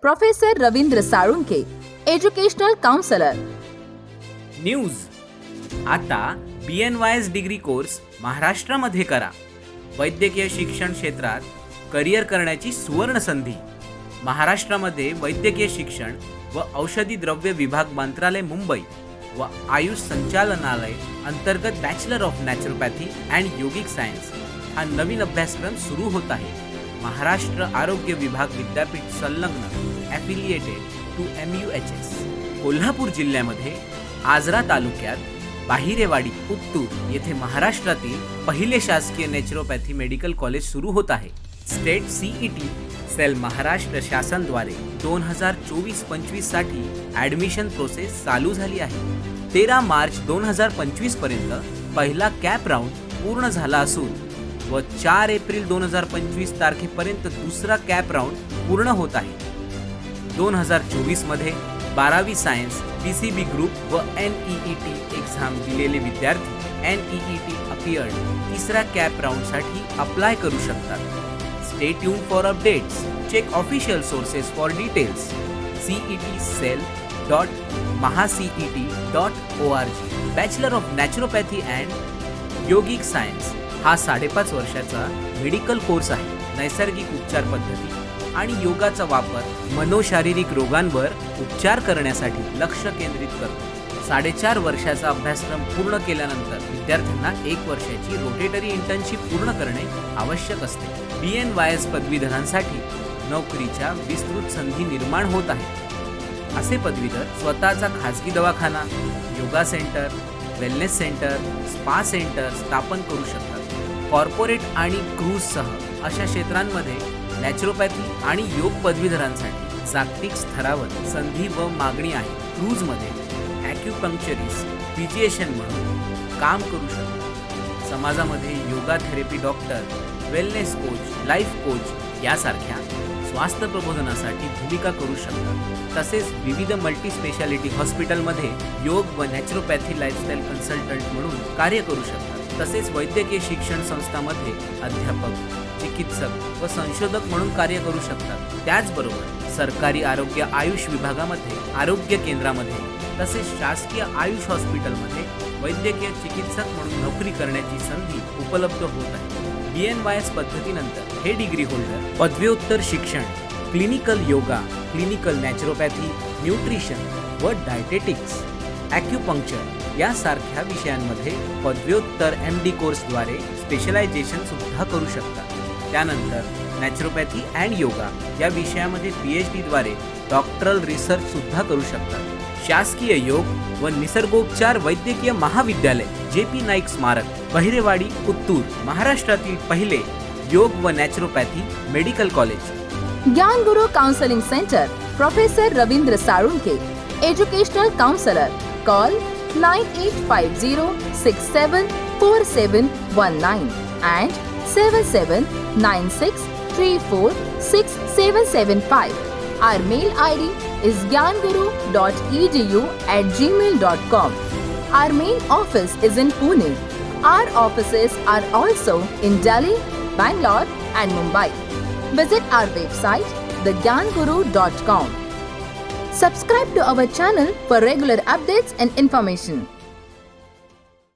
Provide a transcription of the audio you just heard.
Professor Ravindra Salunke educational counsellor. News. आता B N Y S degree course महाराष्ट्रामध्ये करा. वैद्यकीय शिक्षण क्षेत्रात करिअर करण्याची सुवर्ण संधी. महाराष्ट्रामध्ये वैद्यकीय शिक्षण व औषधी द्रव्य विभाग मंत्रालय मुंबई व आयुष संचालनालय अंतर्गत bachelor of naturopathy and yogic science हा नवीन अभ्यासक्रम सुरू होत आहे. महाराष्ट्र आरोग्य विभाग विद्यापीठ संलग्न affiliated to M U H S Kolhapur जिल्ह्यामध्ये आजरा तालुक्यात बाहिरेवाडी उत्तूर येथे महाराष्ट्रातील पहिले शासकीय नॅचरोपॅथी मेडिकल कॉलेज सुरू होत आहे. State CET cell Maharashtra शासनद्वारे दोन हजार चोवीस पंचवीससाठी ॲडमिशन प्रोसेस चालू झाली आहे. तेरा मार्च दोन हजार पंचवीसपर्यंत पहिला कॅप राऊंड पूर्ण झाला असून व चार एप्रिल दोन हजार पंचवीस तारखेपर्यंत दुसरा कॅप राऊंड पूर्ण होत आहे. दोन हजार चोवीसमध्ये बारावी science P C B group व N E E T exam दिलेले विद्यार्थी N E E T appeared तिसऱ्या कॅप राऊंडसाठी अप्लाय करू शकतात. Stay tune for updates check official sources for details CET cell dot MahaCET dot O R G bachelor of naturopathy and yogic science हा साडेपाच वर्षाचा medical course आहे. नैसर्गिक उपचार पद्धती आणि योगाचा वापर मनोशारीरिक रोगांवर उपचार करण्यासाठी लक्ष केंद्रित करतो. साडेचार वर्षाचा अभ्यासक्रम पूर्ण केल्यानंतर विद्यार्थ्यांना एक वर्षाची रोटेटरी इंटर्नशिप पूर्ण करणे आवश्यक असते. बी एन वाय एस पदवीधरांसाठी नोकरीच्या विस्तृत संधी निर्माण होत आहेत असे पदवीधर स्वतःचा खाजगी दवाखाना yoga centre wellness centre spa centre स्थापन करू शकतात. कॉर्पोरेट आणि क्रूजसह अशा क्षेत्रांमध्ये नॅचरोपॅथी आणि योग पदवीधरांसाठी जागतिक स्तरावर संधी व मागणी आहे. क्रूजमध्ये ॲक्युपंक्चरिस्ट फिजिएशन म्हणून काम करू शकतात समाजामध्ये yoga therapy doctor wellness coach life coach यासारख्या स्वास्थ्य प्रबोधनासाठी भूमिका करू शकतात. तसेच विविध मल्टी स्पेशालिटी हॉस्पिटलमध्ये योग व नॅचरोपॅथी लाईफस्टाईल कन्सल्टंट म्हणून कार्य करू शकतात. तसेच वैद्यकीय शिक्षण संस्थामध्ये अध्यापक चिकित्सक व संशोधक म्हणून कार्य करू शकतात. त्याचबरोबर सरकारी आरोग्य आयुष विभागामध्ये आरोग्य केंद्रामध्ये तसेच शासकीय आयुष हॉस्पिटलमध्ये वैद्यकीय चिकित्सक म्हणून नोकरी करण्याची संधी उपलब्ध होत आहे. बी एन वाय एस पद्धतीनंतर हे डिग्री होल्डर पदव्युत्तर शिक्षण clinical yoga clinical naturopathy nutrition व डायटेटिक्स ॲक्युपंक्चर यासारख्या विषयांमध्ये पदव्युत्तर एम डी कोर्सद्वारे स्पेशलायझेशन सुद्धा करू शकता. त्यानंतर नॅचरोपॅथी अँड योगा या विषयामध्ये पी एच डीद्वारे डॉक्टरल रिसर्च सुद्धा करू शकतात शासकीय योग व निसर्गोपचार वैद्यकीय महाविद्यालय जे पी नाईक स्मारक, बहिरेवाडी, उत्तूर, महाराष्ट्रातील पहिले योग व naturopathy medical college Gyan Guru counselling centre professor Ravindra Salunke educational counsellor call nine eight five zero six seven four seven one nine and seven seven nine six three four six seven seven five Our mail ID is gyanguru.edu at gmail.com. Our main office is in Pune. Our offices are also in Delhi, Bangalore, and Mumbai. Visit our website thegyanguru.com. Subscribe to our channel for regular updates and information.